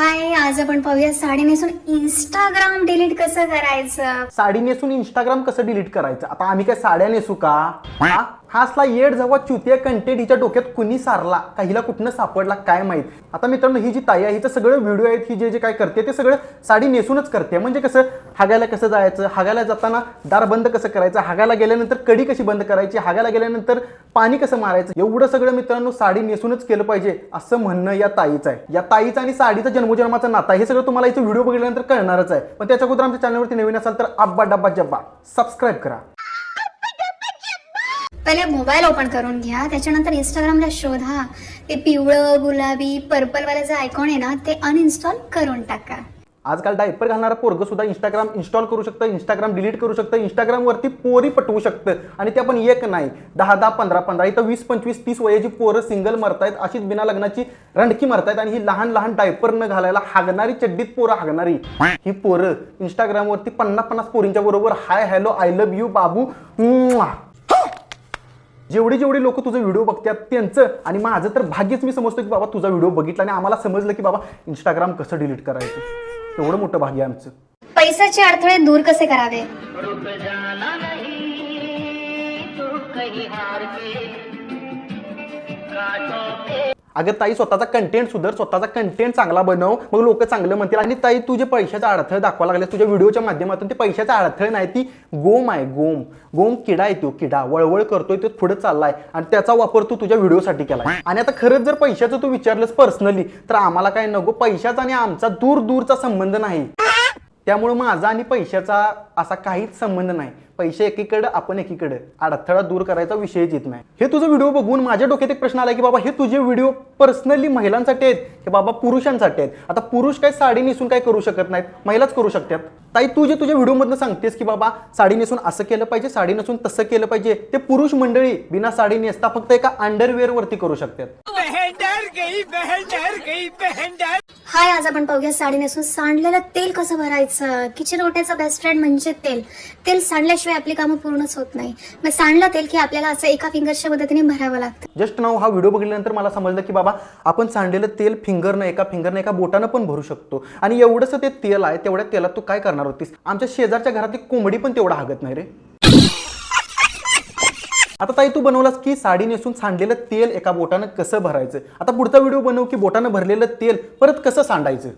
हाय आज आपण पाहूया साडी नेसून इंस्टाग्राम डिलीट कसं करायचं? साडी नेसून इंस्टाग्राम कसं डिलीट करायचं? आता आम्ही काय साड्या नेसू का? हा? हा असला येड जेव्हा चुतिया कंटेंट हिच्या डोक्यात कुणी सारला? का हिला कुठनं सापडला? काय माहीत? आता मित्रांनो ही जी ताई आहे हिचं सगळं व्हिडिओ आहेत ही जे जे काय करते ते सगळं साडी नेसूनच करते. म्हणजे कसं हागायला कसं जायचं? हागायला जाताना दार बंद कसं करायचं? हागायला गेल्यानंतर कडी कशी बंद करायची? हागायला गेल्यानंतर पाणी कसं मारायचं? एवढं सगळं मित्रांनो साडी नेसूनच केलं पाहिजे असं म्हणणं या ताईचं आहे. या ताईचं आणि साडीचा जन्मजन्माचं नाता हे सगळं तुम्हाला इथं व्हिडिओ बघितल्यानंतर कळणारच आहे. पण त्याच्या अगोदर आमच्या चॅनलवरती नवीन असाल तर अब्बा डब्बा जब्बा. सबस्क्राईब करा. पहिले मोबाईल ओपन करून घ्या. त्याच्यानंतर इंस्टाग्रामला शोधा. ते पिवळं गुलाबी पर्पलवालं जे आयकॉन आहे ना ते अनइन्स्टॉल करून टाका. आजकाल डायपर घालणारा पोरग सुद्धा इंस्टाग्राम इन्स्टॉल करू शकतं इंस्टाग्राम डिलीट करू शकतं इंस्टाग्रामवरती पोरी पटवू शकतं आणि ते पण एक नाही. दहा दहा पंधरा पंधरा इथं वीस पंचवीस तीस वयाची पोरं सिंगल मरतायत अशीच बिना लग्नाची रणकी मरतायत आणि ही लहान लहान डायपर न घालायला हागणारी चड्डीत पोरं हागणारी. ही पोरं इंस्टाग्रामवरती पन्नास पन्नास पोरींच्या बरोबर hi hello I love you बाबू. जेवढी जेवढी लोक तुझा व्हिडिओ बघतात त्यांचं. आणि माझं तर भाग्यच मी समजतो की बाबा तुझा व्हिडिओ बघितला आणि आम्हाला समजलं की बाबा इंस्टाग्राम कसं डिलीट करायचं. एवढं मोठं भाग्य आहे आमचं. पैशाचे अडथळे दूर कसे करावे? अगं ताई स्वतःचा कंटेंट सुधर स्वतःचा कंटेंट चांगला बनव. मग लोक चांगलं म्हणतील. आणि ताई तुझे पैशाचा अडथळ दाखवा लागले तुझ्या व्हिडिओच्या माध्यमातून ते पैशाचा अडथळ नाही ती गोम आहे गोम. गोम किडा आहे तो किडा. वळवळ करतोय तो पुढे चाललाय. आणि त्याचा वापर तू तुझ्या व्हिडिओसाठी केला आणि आता खरंच जर पैशाचं तू विचारलंस पर्सनली तर आम्हाला काय नको? पैशाचा आणि आमचा दूर दूरचा संबंध नाही. त्यामुळे माझा आणि पैशाचा असा काहीच संबंध नाही. पैसे एकीकडे आपण एकीकडे. अडथळा दूर करायचा विषयच येत नाही. हे तुझं व्हिडिओ बघून माझ्या डोक्यात एक प्रश्न आला की बाबा हे तुझे व्हिडिओ पर्सनली महिलांसाठी आहेत की बाबा पुरुषांसाठी आहेत? आता पुरुष काय साडी नेसून काय करू शकत नाहीत? महिलाच करू शकतात. ताई तू जे तुझ्या व्हिडिओमधनं सांगतेस की बाबा साडी नेसून असं केलं पाहिजे साडी नेसून तसं केलं पाहिजे ते पुरुष मंडळी बिना साडी नेसता फक्त एका अंडरवेअर वरती करू शकतात. बहन डर गई बहन डर गई बहन डर हाय आज आपण पाहूया साडी नेसून सांडलेलं तेल कसं भरायचं? किचन ओट्याचा बेस्ट फ्रेंड म्हणजे तेल. तेल सांडल्याशिवाय आपली कामं पूर्णच होत नाही. मग सांडलं तेल की आपल्याला असं एका फिंगरच्या मदतीने भरावं लागतं. जस्ट नाव हा व्हिडिओ बघितल्यानंतर मला समजलं की बाबा आपण सांडलेलं तेल फिंगरनं एका फिंगरनं एका बोटानं पण भरू शकतो. आणि एवढंसं ते तेल आहे तेवढ्या तेलात तू काय करणार होतीस? आमच्या शेजारच्या घरातली कोंबडी पण तेवढा हागत नाही रे. आता ताई तू बनवलास की साडी नेसून सांडलेलं तेल एका बोटानं कसं भरायचं? आता पुढचा व्हिडिओ बनव की बोटानं भरलेलं तेल परत कसं सांडायचं?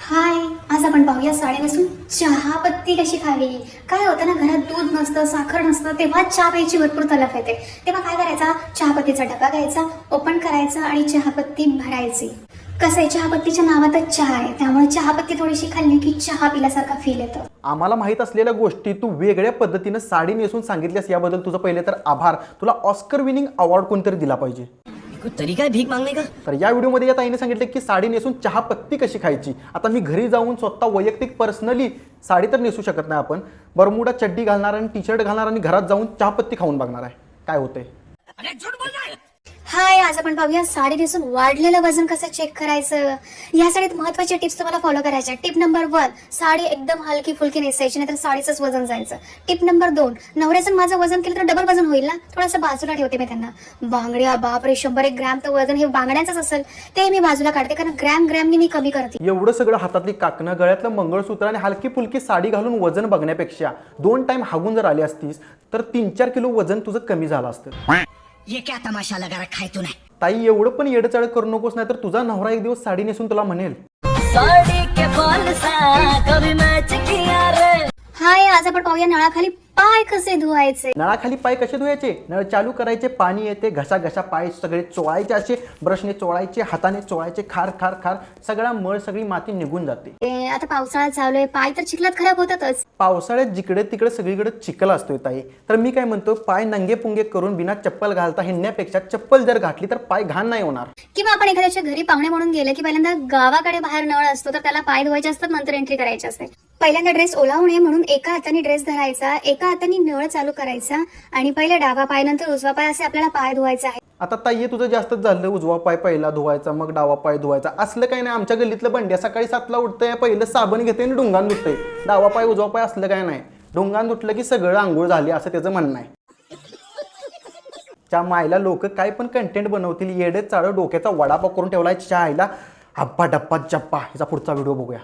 हाय आज आपण पाहूया साडी नेसून चहा पत्ती कशी खावी. काय होतं ना घरात दूध नसतं साखर नसतं तेव्हा चहा प्यायची भरपूर तलफ येते. तेव्हा काय करायचा? चहापत्तीचा डबा घ्यायचा ओपन करायचा आणि चहापत्ती भरायची. कसं आहे? चहापत्तीच्या नावातच चहा आहे. त्यामुळे चहापत्ती थोडीशी खाल्ली की चहा पिल्यासारखा फील येतं. आम्हाला माहीत असलेल्या गोष्टी तू वेगळ्या पद्धतीनं साडी नेसून सांगितल्यास याबद्दल तुझं पहिले तर आभार. तुला ऑस्कर विनिंग अवॉर्ड कोणतरी दिला पाहिजे. कोई तरीका है भीख मांगने का? तर या व्हिडिओमध्ये या ताईने सांगितले की साडी नेसून चहा पत्ती कशी खायची? आता मी घरी जाऊन स्वतः वैयक्तिक पर्सनली साडी तर नेसू शकत नाही आपण. बरमुडा चड्डी घालणार आणि टी शर्ट घालणार आणि घरात जाऊन चहा पत्ती खाऊन बघणार आहे. काय होतंय? हाय आज आपण पाहूया साडी नेसून वाढलेलं वजन कसं चेक करायचं? या साडीत महत्त्वाच्या टिप्स तुम्हाला फॉलो करायच्या. टिप नंबर वन साडी एकदम हलकी फुलकी नेसायची नाही तर साडीचंच वजन जायचं. टिप नंबर दोन नवऱ्याचं माझं वजन केलं तर डबल वजन होईल ना? थोडंसं बाजूला ठेवते मी त्यांना. बांगड्या बापरे शंभर एक ग्रॅम तर वजन हे बांगड्यांचंच असेल. ते मी बाजूला काढते कारण ग्रॅम ग्रॅमनी मी कमी करते. एवढं सगळं हातातली काकणं गळ्यातलं मंगळसूत्र आणि हलकी फुलकी साडी घालून वजन बघण्यापेक्षा दोन टाइम हागून जर आली असतीस तर तीन चार किलो वजन तुझं कमी झालं असतं. ये क्या तमाशा लगा रखा है तूने ताई एवढं पण येडचाळ करू नकोस नाही तर तुझा नवरा एक दिवस साडी नेसून तुला म्हणेल. साड़ी के फॉल सा कभी मैच किया रे. हाय आज आपण पाहूया नळाखाली पाय कसे धुवायचे? नळाखाली पाय कसे धुवायचे? नळ चालू करायचे पाणी येते घसा घसा पाय सगळे चोळायचे असे ब्रशने चोळायचे हाताने चोळायचे खार खार खार सगळा मळ सगळी माती निघून जाते. आता पावसाळा चालू आहे. पाय तर चिखलात खराब होतातच. पावसाळ्यात जिकडे तिकडे सगळीकडे चिखल असतोय ताई. तर मी काय म्हणतो पाय नंगे पुंगे करून बिना चप्पल घालता हिंडण्यापेक्षा चप्पल जर घातली तर पाय घाण नाही होणार. किंवा आपण एखाद्याच्या घरी पाहुणे म्हणून गेलं की पहिल्यांदा गावाकडे बाहेर नळ असतो तर त्याला पाय धुवायचे असतात नंतर एंट्री करायची असते. पहिल्यांदा ड्रेस ओलावू नये म्हणून एका हाताने ड्रेस धरायचा एका हाताने नळ चालू करायचा आणि पहिले डावा पाय नंतर उजवा पाय असे आपल्याला पाय धुवायचा आहे आता ताई हे तुझं जास्तच झालं. उजवा पाय पहिला धुवायचा मग डावा पाय धुवायचा. असलं काही नाही. आमच्या गल्लीतलं बंड्या सकाळी सातला उठतंय पहिलं साबण घेते आणि डुंगान धुतंय. डावा पाय उजवा पाय असलं काय नाही. डोंगान धुतलं की सगळं आंघोळ झाली असं त्याचं म्हणणं आहे. त्या मायला लोक काय पण कंटेंट बनवतील येडे चाळ डोक्याचा वडापाव करून ठेवलाय आईला. हप्पा डप्पा जप्पा. ह्याचा पुढचा व्हिडिओ बघूया.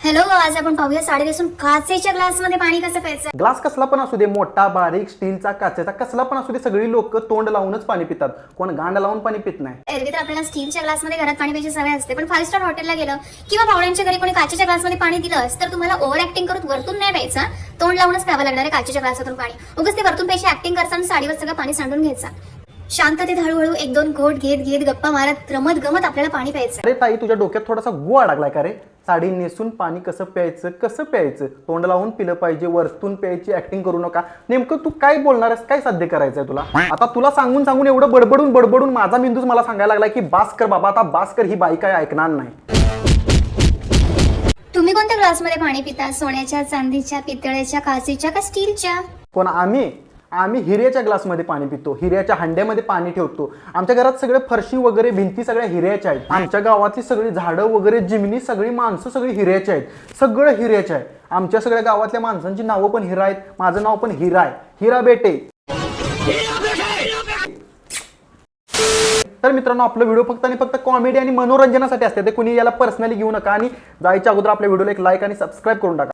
हॅलो आज आपण पाहूया साडी नेसून काचेच्या ग्लासमध्ये पाणी कसं प्यायचं? ग्लास कसला पण असू दे मोठा बारीक स्टीलचा काचेचा कसला पण असू दे सगळी लोक तोंड लावूनच पाणी पितात. कोण गांड लावून पाणी पित नाही. एरवी तर आपल्याला स्टीलच्या ग्लासमध्ये घरात पाणी प्यायची सवय असते पण फाईव्ह स्टार हॉटेलला गेलं किंवा पाहुण्यांच्या घरी कोणी काचेच्या ग्लासमध्ये पाणी दिलंस तर तुम्हाला ओव्हर ऍक्टिंग करून वरतून नाही प्यायचं तोंड लावूनच प्यावं लागणार आहे काचेच्या ग्लासातून पाणी. उगाच ते वरतून पैसे ऍक्टिंग करताना साडीवर सगळं पाणी सांडून घ्यायचं. शांततेत हळूहळू एक दोन घोट घेत घेत गप्पा मारत रमत गमत आपल्याला पाणी प्यायचं. अरे ताई तुझ्या डोक्यात थोडासा गो अडकलाय का रे? साडी नेसून पाणी कसं प्यायचं कसं प्यायचं? तोंड लावून पिलं पाहिजे वरतून प्यायची ऍक्टिंग करू नका. नेमकं तू काय बोलणार आहेस? काय साध्य करायचंय तुला? आता तुला सांगून सांगून एवढं बडबडून बडबडून माझा मेंदूच मला सांगायला लागलाय की बास कर बाबा आता बास कर ही बाई काय ऐकणार नाही. तुम्ही कोणत्या ग्लासमध्ये पाणी पिता? सोन्याच्या चांदीच्या पितळेच्या काचेच्या का स्टीलच्या पण आम्ही आम्ही हिऱ्याच्या ग्लासमध्ये पाणी पितो हिऱ्याच्या हांड्यामध्ये पाणी ठेवतो. आमच्या घरात सगळे फरशी वगैरे भिंती सगळ्या हिऱ्याच्या आहेत. आमच्या गावातली सगळी झाडं वगैरे जिमनी सगळी माणसं सगळी हिऱ्याची आहेत. सगळं हिऱ्याचं आहे आमच्या सगळ्या गावातल्या माणसांची नावं पण हिरा आहेत. माझं नाव पण हिरा आहे. हिरा बेटे. तर मित्रांनो आपलं व्हिडिओ फक्त आणि फक्त कॉमेडी आणि मनोरंजनासाठी असते. ते कुणी याला पर्सनली घेऊ नका आणि जायच्या अगोदर आपल्या व्हिडिओला एक लाईक आणि सबस्क्राईब करून टाका.